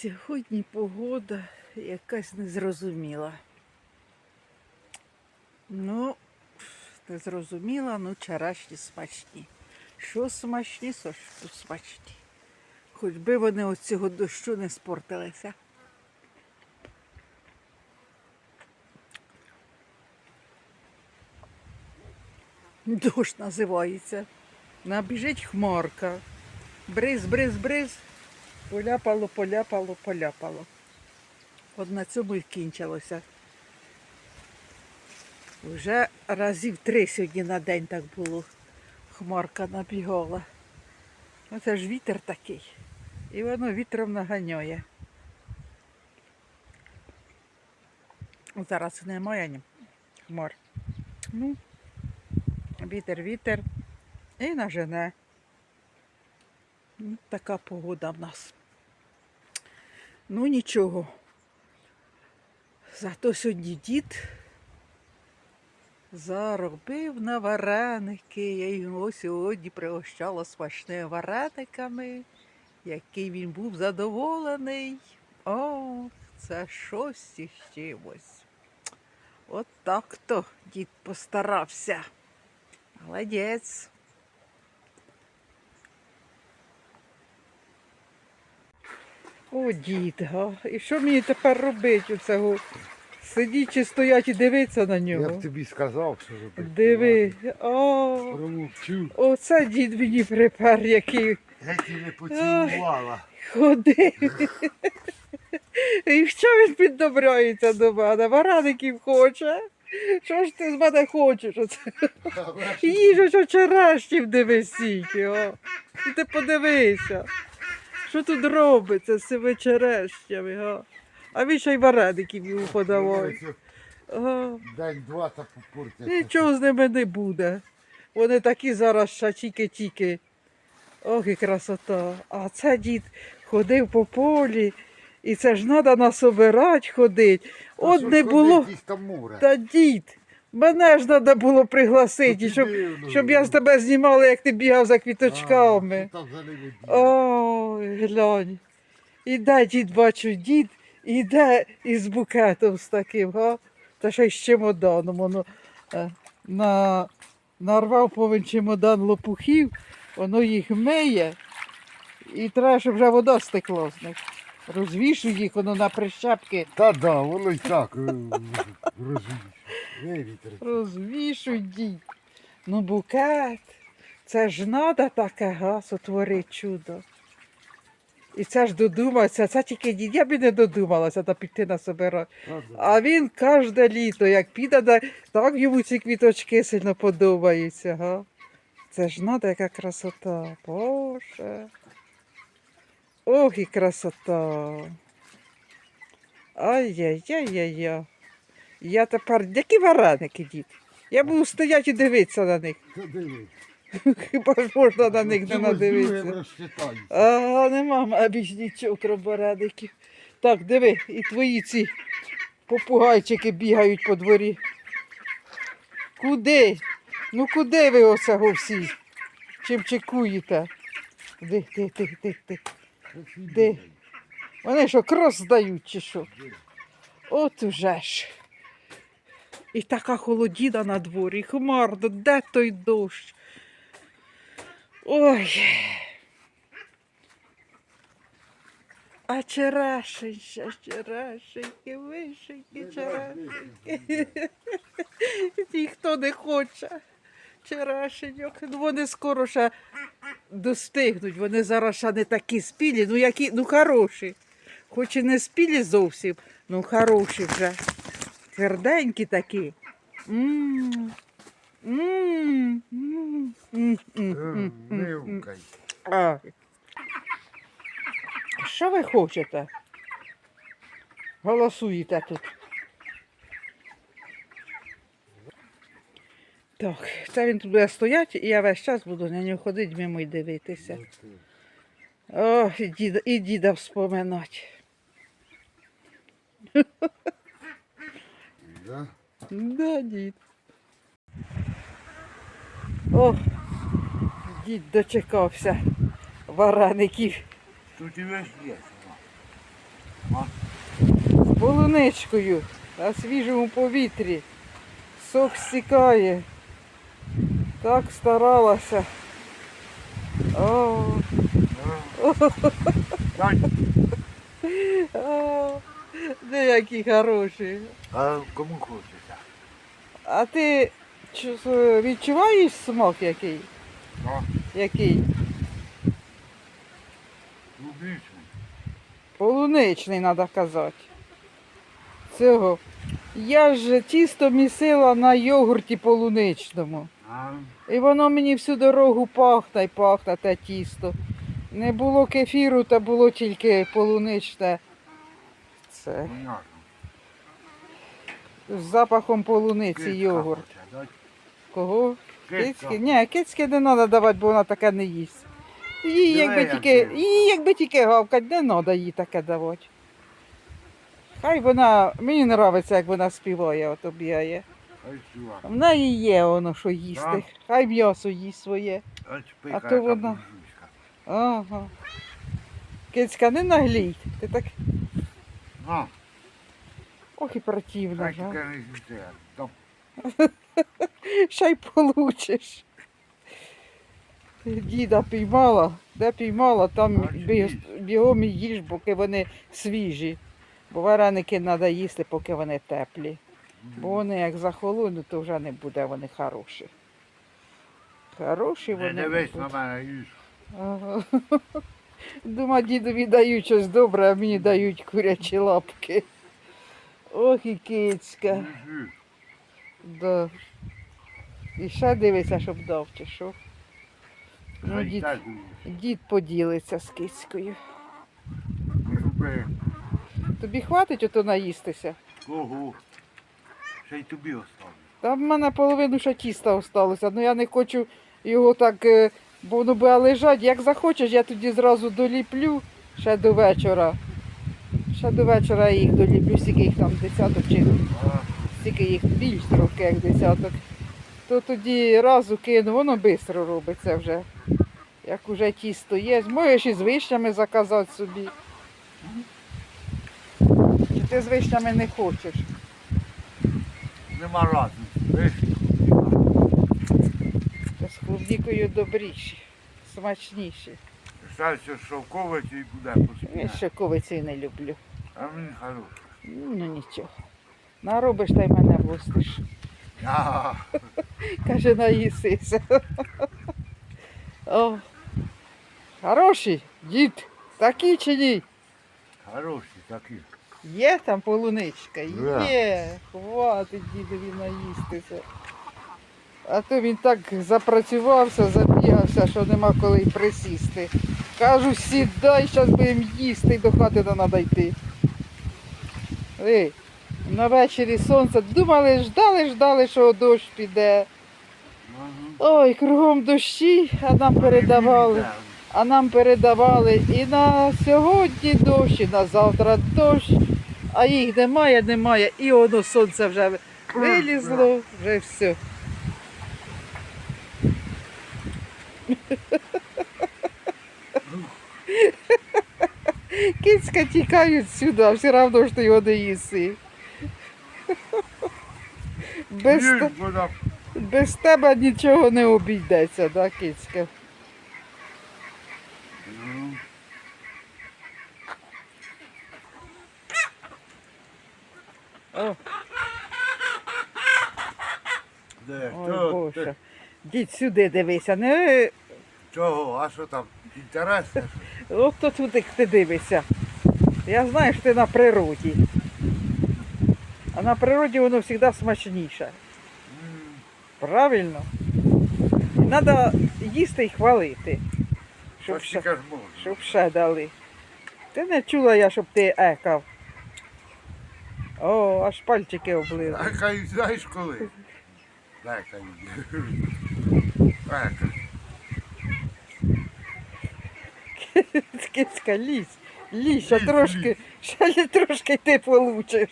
Сьогодні погода якась незрозуміла. Ну, незрозуміла, ну вчорашні смачні. Що смачні, що смачні. Хоч би вони від цього дощу не спортилися. Дощ називається. Набіжить хмарка. Бриз, бриз, бриз. Поляпало, поляпало, поляпало. От на цьому і кінчилося. Вже разів три сьогодні на день так було. Хмарка набігала. Оце ж вітер такий. І воно вітром наганяє. Зараз немає ні хмар. Ну, вітер, вітер. І нажене. Ну, Така погода в нас. Ну нічого. Зато сьогодні дід заробив на вареники. Я його сьогодні пригощала смачними варениками, який він був задоволений. О, це щось із чимось. От так то дід постарався. Молодець. О, дід, га. І що мені тепер робити у цього? Сидіть чи стоять і дивитися на Я нього? б тобі сказав, що робити. Диви. О, Промовчу. оце дід мені припер, який Геть і не поцілувала. ходив. І що він піддобряється до мене? Вареників хоче. Що ж ти з мене хочеш? Оце? Їжу, що черешнів дивись стільки, о. І ти подивися. Що тут робиться з цими черешнями, га? А він ще й вареників йому подавав. Ага. День-два та попортять. Нічого з ними не буде. Вони такі зараз ще тільки-тільки. Ох, і красота. А це дід ходив по полі, і це ж треба нас обирати ходить. От не було. Та дід, мене ж треба було пригласити, щоб, щоб я з тебе знімала, як ти бігав за квіточками. А, Ой, глянь. Іде дід, бачу, дід іде із букетом з таким, га? Та ще й з чемоданом. Воно, е, на, нарвав повен чемодан лопухів, воно їх миє, і треба, щоб вже вода стекла з них. Розвішую їх, воно на прищепки. Та да, воно і так е, розвіш. Вивітрить. Розвішуй дід. Ну, букет. Це ж надо таке га, сотворить чудо. І це ж додумався, це тільки дід, я б і не додумалася та піти на собирати. А він кожне літо, як піде, так йому ці квіточки сильно подобаються. Га? Це ж надо, яка красота. Боже. Ох і красота. Ай-яй-яй-яй-яй. Я тепер. Які вареники, дід? Я буду стояти і дивитися на них. Хіба ж можна на них не надивитися? Ага, нема більш нічого, крім вареників. Так, диви, і твої ці попугайчики бігають по дворі. Куди? Ну куди ви оцього всі? Чим чекуєте? Де, де, де, де, де? Де? Вони що, крос здають чи що? От уже ж. І така холодіна на дворі, хмарно, де той дощ? Ой. А черешенька, черешеньки, вишеньки, черешеньки. Ніхто не хоче. Черешеньок. Ну вони скоро ще достигнуть. Вони зараз ще не такі спілі, ну які, ну хороші. Хоч і не спілі зовсім, ну хороші вже. Тверденькі такі. М. М. М. Мивкай. А. Що ви хочете? Голосуєте тут. Так, це він тут буде стояти, і я весь час буду на нього ходити мимо і дивитися. О, і діда, і діда вспоминати. Да? Да, дід. О, дід дочекався вареників. Тут і весь є. З полуничкою на свіжому повітрі. Сок стікає. Так старалася. О, де які хороші. А кому хочеться? А ти відчуваєш смак який? А? Який? Клубничний. Полуничний, треба казати. Цього. Я ж тісто місила на йогурті полуничному. А? І воно мені всю дорогу пахне й пахне те тісто. Не було кефіру, та було тільки полуничне. Це з запахом полуниці йогурт. Кого? Кицьки? Ні, кицьки не треба давати, бо вона таке не їсть. Їй якби тільки, їй якби тільки гавкать, не треба їй таке давати. Хай вона, мені подобається, як вона співає, от об'яє. Ай, чувак. В неї є воно, що їсти. Хай м'ясо їсть своє. Чпика, то вона- Ага. Кицька, не наглій. Ти так. На, Ох і противно. хай Ще й получиш. Діда піймала, де піймала, там бігом і їж, поки вони свіжі. Бо вареники треба їсти, поки вони теплі. Бо вони як захолонуть, то вже не буде вони хороші. Хороші вони. не дивись на мене, їж. Ага. Дума, дідові дають щось добре, а мені дають курячі лапки. Ох і кицька. Їж. І ще дивися, щоб дав, чи що. Ну, дід, дід поділиться з кицькою. Люби. Тобі хватить ото наїстися? Кого? Ще й тобі оставлю. Там в мене половину ще тіста осталося, але я не хочу його так, е, бо воно буде лежати. Як захочеш, я тоді зразу доліплю ще до вечора. Ще до вечора я їх доліплю, скільки їх там десяток чи стільки їх більш трохи, як десяток. То тоді разу кину, воно швидко робиться вже. Як уже тісто є. Можеш і з вишнями заказати собі. Чи ти з вишнями не хочеш? Нема разниці. Виш? Та з клубнікою добріші, смачніші. Стався шовковиці і буде Я поспіє. ще ковиці не люблю. А він хороший. Ну нічого. Наробиш та й мене пустиш. Каже, наїсися. О, хороший, дід, такий чи ні? Хороший такий. Є там полуничка? Да. Є. Хватить дідові наїстися. А то він так запрацювався, забігався, що нема коли й присісти. Кажу, сідай, зараз будемо їсти, до хати треба йти. Ей, на вечері сонце. Думали, ждали, ждали, що дощ піде. Ой, кругом дощі, а нам передавали. А нам передавали і на сьогодні дощ, і на завтра дощ, а їх немає, немає. І воно сонце вже вилізло, вже все. Кицька тікають сюди, а все одно ж ти його не їси. Без, те- вона без тебе нічого не обійдеться, да, кицька? Ну. О, Де? ой, Що Боже. Дідь сюди дивися, не Чого? А що там? Інтересне? що? От то туди ти дивишся. Я знаю, що ти на природі. А на природі воно завжди смачніше. Правильно? Треба їсти і хвалити. Щоб ще, щоб ще дали. Ти не чула я, щоб ти екав. О, аж пальчики облили. А хай знаєш коли? Хай. Так. Кицька, лізь, лізь, Лізь, трошки, ще трошки ти получиш.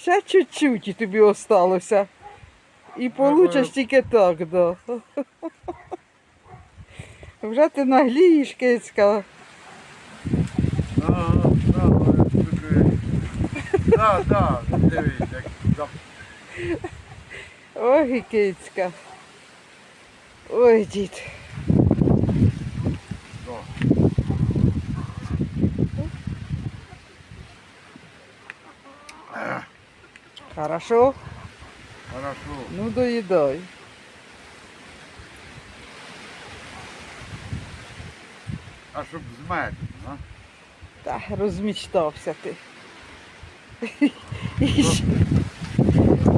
Ще чуть-чуть і тобі осталося. І получиш тільки так, да. Вже ти наглієш, кицька. Да, да, дивись, як Ой, кицька. Ой, дід. Хорошо? Хорошо. Ну доїдай. А щоб з медом, а? Та розмічтався ти.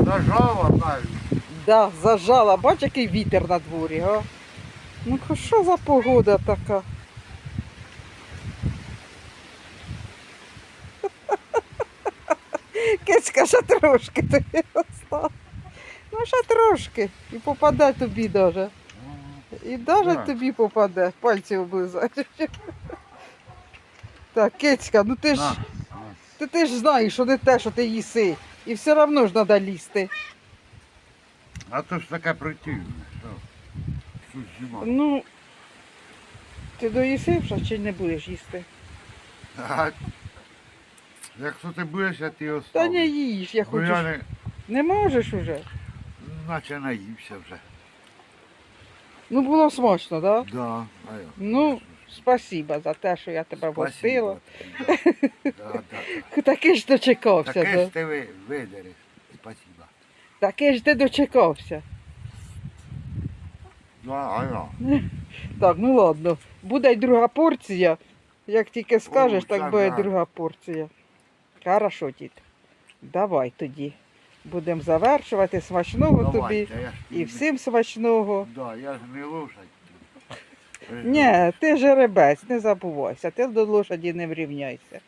Зажала навіть. Да, зажала. Бач, який вітер на дворі, га? Ну що за погода така? Кицька, ще трошки тобі осталось. Ну, ще трошки. І попаде тобі даже. І даже Так. тобі попаде. Пальці облизаєш. Так, кицька, ну ти ж, ти, ти ж знаєш, що не те, що ти їси. І все одно ж треба лізти. А то ж таке противне. Що? Що знімати? Ну, ти доїси вже чи не будеш їсти? А, Якщо ти будеш, я ти Та не їж, я хочу. я не, Не можеш уже. наче наївся вже. Ну було смачно, так? Да? Да, а я. Ну, спасіба за те, що я тебе гостила. Да, да, да. Таки ж дочекався. Таке Да? ж ти ви- видереш. Спасибо. Таки ж ти дочекався. Да, а я. Так, ну ладно. Буде й друга порція. Як тільки скажеш, О, так буде да. друга порція. Хорошо, дід. Давай тоді. Будемо завершувати. Смачного тобі. Давайте, я ж І не- всім смачного. Да, я ж не лошадь. Ні, ти жеребець, не забувайся, ти до лошаді не врівняйся.